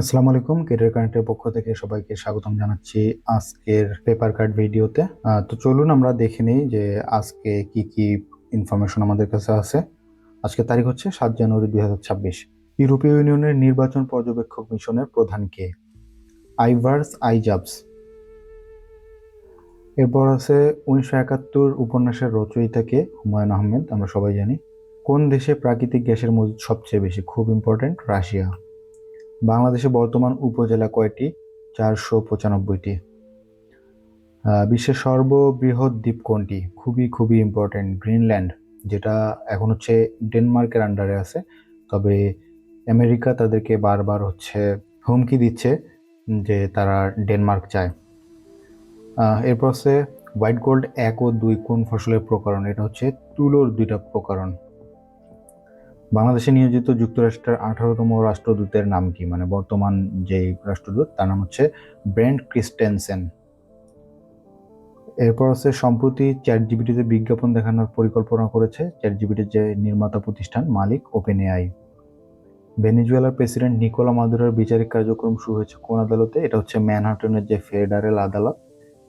আসসালামু আলাইকুম কেরিয়ার কারেন্টের পক্ষ থেকে সবাইকে স্বাগতম জানাচ্ছি আজকের পেপার কার্ড ভিডিওতে। তো চলুন আমরা দেখে নিই যে আজকে কি কি ইনফরমেশন আমাদের কাছে আছে। আজকে তারিখ হচ্ছে সাত জানুয়ারি দুই হাজার ছাব্বিশ। ইউরোপীয় ইউনিয়নের নির্বাচন পর্যবেক্ষক মিশনের প্রধান কে? আইভার্স আইজাবস। এরপর আছে উনিশশো একাত্তর উপন্যাসের রচয়িতাকে হুমায়ুন আহমেদ, আমরা সবাই জানি। কোন দেশে প্রাকৃতিক গ্যাসের মজুদ সবচেয়ে বেশি? খুব ইম্পর্টেন্ট রাশিয়া। বাংলাদেশে বর্তমান উপজেলা কয়টি? চারশো পঁচানব্বইটি। বিশ্বের সর্ববৃহৎ দ্বীপ কোনটি? খুবই খুবই ইম্পর্টেন্ট গ্রিনল্যান্ড যেটা এখন হচ্ছে ডেনমার্কের আন্ডারে আছে। তবে আমেরিকা তাদেরকে বারবার হচ্ছে হুমকি দিচ্ছে যে তারা ডেনমার্ক চায়। এরপর হচ্ছে হোয়াইট গোল্ড এক ও দুই কোন ফসলের প্রকরণ? এটা হচ্ছে তুলোর দুইটা প্রকরণ। বাংলাদেশে নিয়োজিত যুক্তরাষ্ট্রের আঠারোতম রাষ্ট্রদূতের নাম কি? মানে বর্তমান যে রাষ্ট্রদূত, তার নাম হচ্ছে ব্রেন্ট ক্রিস্টেনসেন। এরপর হচ্ছে সম্প্রতি চ্যাট জিবিটিতে বিজ্ঞাপন দেখানোর পরিকল্পনা করেছে চ্যাট জিবিটির যে নির্মাতা প্রতিষ্ঠান মালিক ওপেন এআই ভেনেজুয়েলার প্রেসিডেন্ট নিকোলা মাদুরার বিচারিক কার্যক্রম শুরু হয়েছে কোন আদালতে? এটা হচ্ছে ম্যানহাটনের যে ফেডারেল আদালত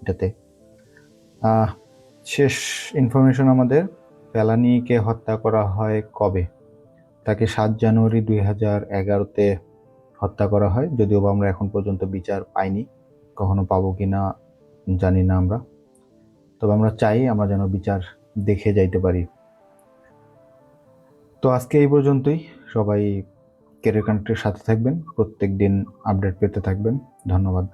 এটাতে। শেষ ইনফরমেশন আমাদের, ফেলানিকে হত্যা করা হয় কবে? তাকে সাত জানুয়ারি দুই হাজার এগারোতে হত্যা করা হয়। যদিও বা আমরা এখন পর্যন্ত বিচার পাইনি, কখনো পাবো কি না জানি না আমরা। তবে আমরা চাই আমরা যেন বিচার দেখে যাইতে পারি। তো আজকে এই পর্যন্তই। সবাই কেরিয়ার কানেক্টের সাথে থাকবেন, প্রত্যেক দিন আপডেট পেতে থাকবেন। ধন্যবাদ।